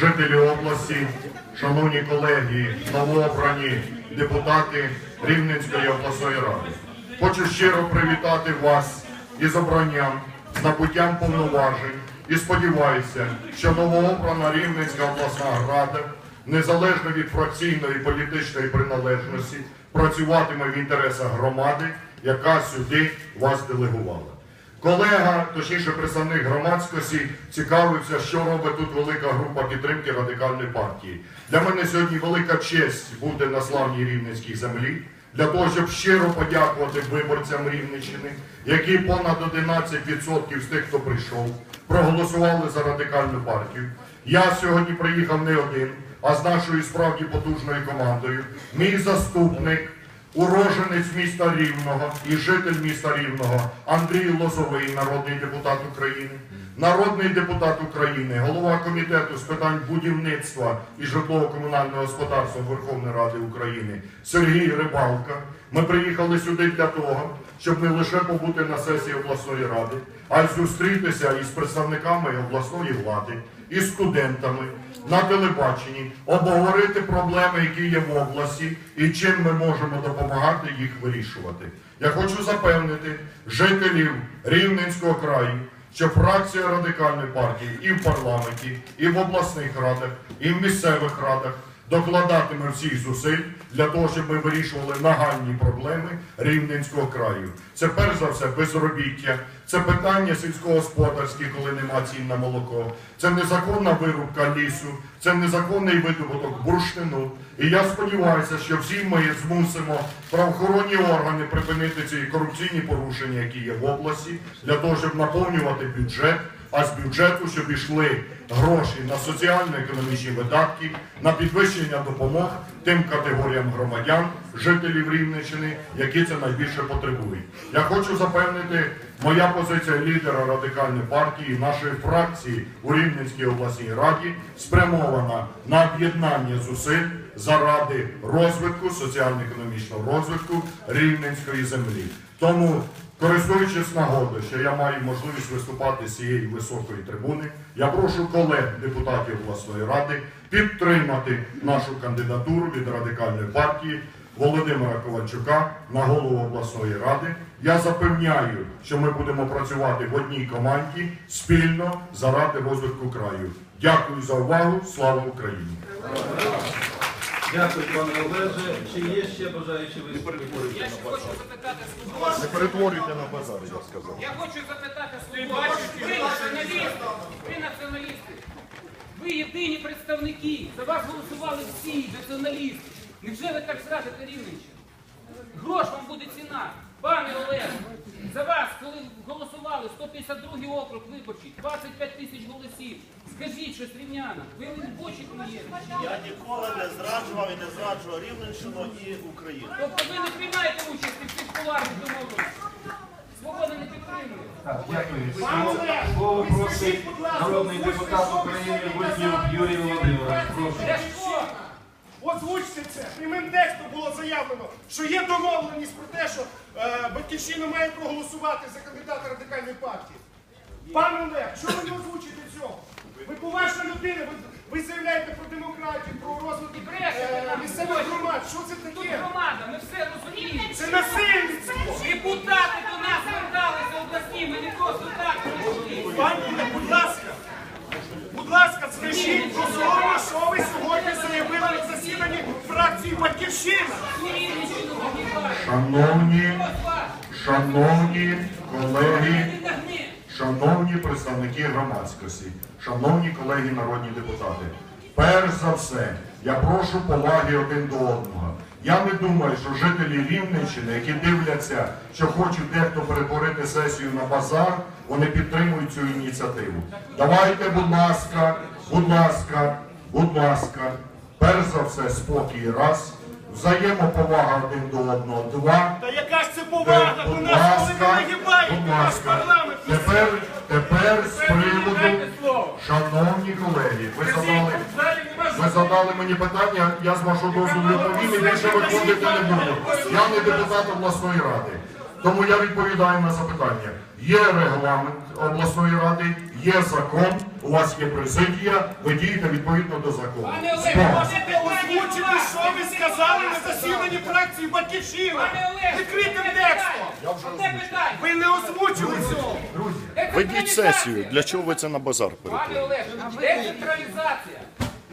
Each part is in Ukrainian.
жителі області, шановні колеги, новообрані депутати Рівненської обласної ради. Хочу щиро привітати вас із обранням, з набуттям повноважень і сподіваюся, що новообрана Рівненська обласна рада, незалежно від фракційної політичної приналежності, працюватиме в інтересах громади, яка сюди вас делегувала. Колега, точніше представник громадськості, цікавився, що робить тут велика група підтримки радикальної партії. Для мене сьогодні велика честь бути на славній рівненській землі, для того, щоб щиро подякувати виборцям Рівненщини, які понад 11% з тих, хто прийшов, проголосували за радикальну партію. Я сьогодні приїхав не один, а з нашою справді потужною командою. Мій заступник. Уроженець міста Рівного і житель міста Рівного Андрій Лозовий, народний депутат України, народний депутат України, голова комітету з питань будівництва і житлово-комунального господарства Верховної Ради України Сергій Рибалка. Ми приїхали сюди для того, щоб не лише побути на сесії обласної ради, а й зустрітися із представниками обласної влади, із студентами на телебаченні, обговорити проблеми, які є в області, і чим ми можемо допомагати їх вирішувати. Я хочу запевнити жителів Рівненського краю, що фракція радикальної партії і в парламенті, і в обласних радах, і в місцевих радах докладатиме всіх зусиль для того, щоб ми вирішували нагальні проблеми Рівненського краю. Це перш за все безробіття, це питання сільськогосподарські, коли нема цін на молоко, це незаконна вирубка лісу, це незаконний видобуток бурштину. І я сподіваюся, що всі ми змусимо правоохоронні органи припинити ці корупційні порушення, які є в області, для того, щоб наповнювати бюджет а з бюджету, щоб йшли гроші на соціально-економічні видатки, на підвищення допомог тим категоріям громадян, жителів Рівненщини, які це найбільше потребують. Я хочу запевнити, моя позиція лідера радикальної партії, нашої фракції у Рівненській обласній раді спрямована на об'єднання зусиль заради розвитку, соціально-економічного розвитку Рівненської землі. Тому Користуючись нагодою, що я маю можливість виступати з цієї високої трибуни, я прошу колег депутатів обласної ради підтримати нашу кандидатуру від радикальної партії Володимира Ковальчука на голову обласної ради. Я запевняю, що ми будемо працювати в одній команді спільно заради розвитку краю. Дякую за увагу. Слава Україні! Дякую, пане Олеже. Чи є ще бажаючі виступити? Я ще хочу запитати свого. Не перетворюйте на базар, я сказав. Я хочу запитати свого. Ви націоналісти. Ви націоналісти. Ви єдині представники. За вас голосували всі націоналісти. Невже ви так скажете Рівненщина? Грош вам буде ціна. Пане Олег, за вас, коли голосували 152 округ виборчий, 25 тисяч голосів. Скажіть щось рівнянам. Ви робочі клієнти. Я ніколи не зраджував і не зраджував Рівненщину і Україну. Тобто ви не приймаєте участь в цих куларних домовленостях. Свобода не підтримує. Так, дякую. Слово, слово просить народний депутат України Вознюк Юрій Володимирович. Прошу. Ляшко! Озвучте це. Прямим текстом було заявлено, що є домовленість про те, що е, батьківщина має проголосувати за кандидата радикальної партії. Пане Олег, що ви не озвучите цього? Ви поважна людина, ви, ви заявляєте про демократію, про розвиток е, місцевих громад. Що це Тут таке? громада, ми все розуміємо. Це насильництво. Депутати до нас зверталися обласні, ми не просто так прийшли. Пані будь ласка, будь ласка, скажіть про слово, що ви сьогодні заявили на засіданні фракції Батьківщина. Шановні, шановні колеги. Ти нагни. Шановні представники громадськості, шановні колеги народні депутати, перш за все, я прошу поваги один до одного. Я не думаю, що жителі Рівненщини, які дивляться, що хочуть дехто перетворити сесію на базар, вони підтримують цю ініціативу. Давайте, будь ласка, будь ласка, будь ласка, перш за все, спокій раз, взаємоповага один до одного, два. Та яка ж це повага до Будь нас, коли парламент? Тепер, тепер з приводу, шановні колеги, ви задали, ви задали мені питання, я з вашого дозволу відповім і більше виходити не буду. Я не депутат обласної ради. Тому я відповідаю на запитання. Є регламент обласної ради, є закон, у вас є президія, ви дієте відповідно до закону. Пане Олег, Спорт. можете Озвучити, що ви сказали на засіданні фракції Батьківщина. Пане Олег, Ви не озвучили цього. Ведіть сесію. Для чого ви це на базар Пане перетворюєте? Олег, децентралізація.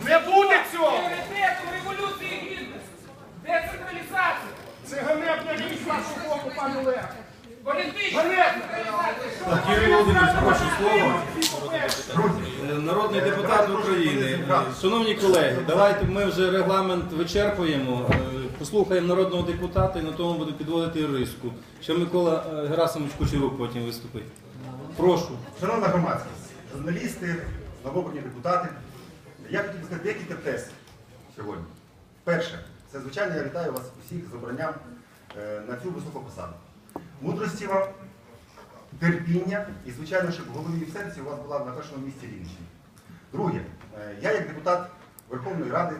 Не буде цього. Пріоритетом революції гідності. Децентралізація. Це ганебна річ з вашого боку, пане Олег. Політична децентралізація. Володимирович, прошу слово. Е, Народний депутат України. Е, Шановні колеги, давайте ми вже регламент вичерпуємо. Е, Послухаємо народного депутата і на тому буду підводити риску. Ще Микола е, Герасимович Кучерук потім виступить. Прошу. Шановна громадськість, журналісти, новобрані депутати, я хотів сказати декілька тез сьогодні. Перше, це звичайно я вітаю вас усіх з обранням е, на цю високу посаду. Мудрості вам, терпіння і, звичайно, щоб в голові і в серці у вас була на першому місці Рівненщина. Друге, е, я як депутат Верховної Ради